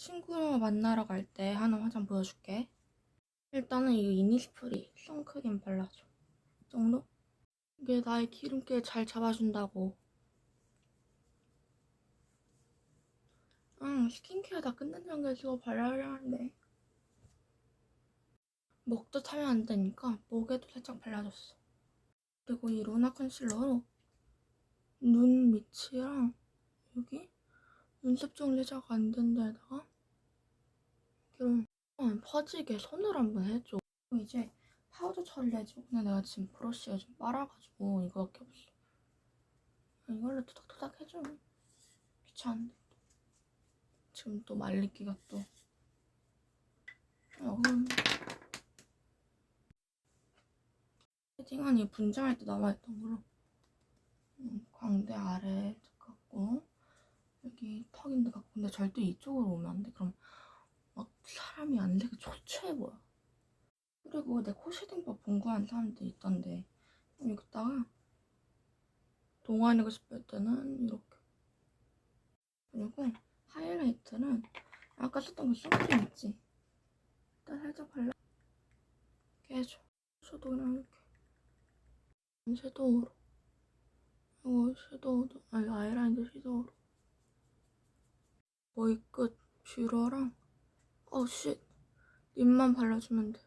친구 만나러 갈 때 하는 화장 보여줄게. 일단은 이 이니스프리 선크림 발라줘. 이 정도? 이게 나의 기름기를 잘 잡아준다고. 응, 스킨케어 다 끝난 단계에 이거 발라야 하는데. 목도 타면 안 되니까 목에도 살짝 발라줬어. 그리고 이 루나 컨실러로 눈 밑이랑 여기 눈썹 정리자가 안된 데다가 이런 퍼지게 손으로 한번 해줘. 이제 파우더 처리해줘. 근데 내가 지금 브러쉬가 좀 빨아가지고 이거밖에 없어. 이걸로 토닥토닥 해줘. 귀찮은데. 지금 또 말리기가 또. 어. 헤딩하니 분장할 때 남아있던 걸로. 음, 광대 아래 같고 여기 턱인데 같고 근데 절대 이쪽으로 오면 안 돼. 그럼 막 사람이 안 되게 초췌해 보여. 그리고 내코 쉐딩법 본구하는 사람들 있던데 여기다가 동안이고 싶을 때는 이렇게. 그리고 하이라이트는 아까 썼던 그 선크림 있지? 일단 살짝 발라. 이렇게 해줘 그냥 이렇게. 섀도우로 이거 섀도우도 아니 아이라인도 섀도우로. 거의 끝. 뷰러랑 어쉣 립만 발라주면 돼